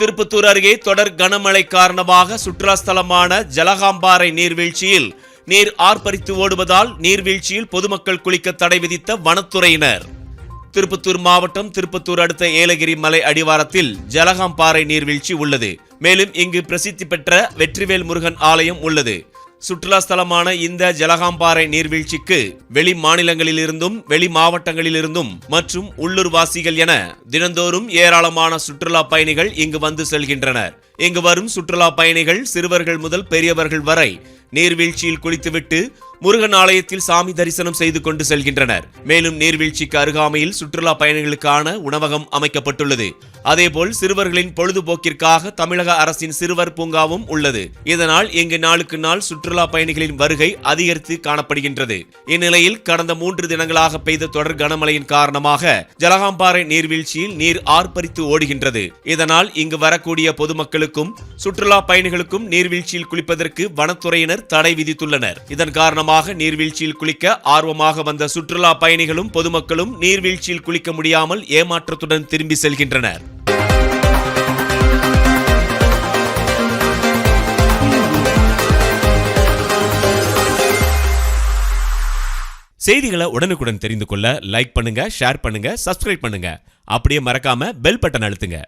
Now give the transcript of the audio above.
திருப்பத்தூர் அருகே தொடர் கனமழை காரணமாக சுற்றுலா ஸ்தலமான ஜலகாம்பாறை நீர்வீழ்ச்சியில் நீர் ஆர்ப்பரித்து ஓடுவதால் நீர்வீழ்ச்சியில் பொதுமக்கள் குளிக்க தடை விதித்த வனத்துறையினர். திருப்பத்தூர் மாவட்டம் திருப்பத்தூர் அடுத்த ஏலகிரி மலை அடிவாரத்தில் ஜலகாம்பாறை நீர்வீழ்ச்சி உள்ளது. மேலும் இங்கு பிரசித்தி பெற்ற வெற்றிவேல் முருகன் ஆலயம் உள்ளது. சுற்றுலா ஸ்தலமான இந்த ஜலகாம்பாறை நீர்வீழ்ச்சிக்கு வெளி மாநிலங்களிலிருந்தும் வெளி மாவட்டங்களிலிருந்தும் மற்றும் உள்ளூர் வாசிகள் என தினந்தோறும் ஏராளமான சுற்றுலா பயணிகள் இங்கு வந்து செல்கின்றனர். இங்கு வரும் சுற்றுலா பயணிகள் சிறுவர்கள் முதல் பெரியவர்கள் வரை நீர்வீழ்ச்சியில் குளித்துவிட்டு முருகன் ஆலயத்தில் சாமி தரிசனம் செய்து கொண்டு செல்கின்றனர். மேலும் நீர்வீழ்ச்சிக்கு அருகாமையில் சுற்றுலா பயணிகளுக்கான உணவகம் அமைக்கப்பட்டுள்ளது. அதேபோல் சிறுவர்களின் பொழுதுபோக்கிற்காக தமிழக அரசின் சிறுவர் பூங்காவும் உள்ளது. இதனால் இங்கு நாளுக்கு நாள் சுற்றுலா பயணிகளின் வருகை அதிகரித்து காணப்படுகின்றது. இந்நிலையில் கடந்த மூன்று தினங்களாக பெய்த தொடர் கனமழையின் காரணமாக ஜலகாம்பாறை நீர்வீழ்ச்சியில் நீர் ஆர்ப்பரித்து ஓடுகின்றது. இதனால் இங்கு வரக்கூடிய பொதுமக்களுக்கும் சுற்றுலா பயணிகளுக்கும் நீர்வீழ்ச்சியில் குளிப்பதற்கு வனத்துறையினர் தடை விதித்துள்ளனர். இதன் காரணமாக நீர்வீழ்ச்சியில் குளிக்க ஆர்வமாக வந்த சுற்றுலா பயணிகளும் பொதுமக்களும் நீர்வீழ்ச்சியில் குளிக்க முடியாமல் ஏமாற்றத்துடன் திரும்பி செல்கின்றனர். செய்திகளை உடனுக்குடன் தெரிந்து கொள்ள லைக் பண்ணுங்க ஷேர் பண்ணுங்க சப்ஸ்கிரைப் பண்ணுங்க. அப்படியே மறக்காம பெல் பட்டன் அழுத்துங்க.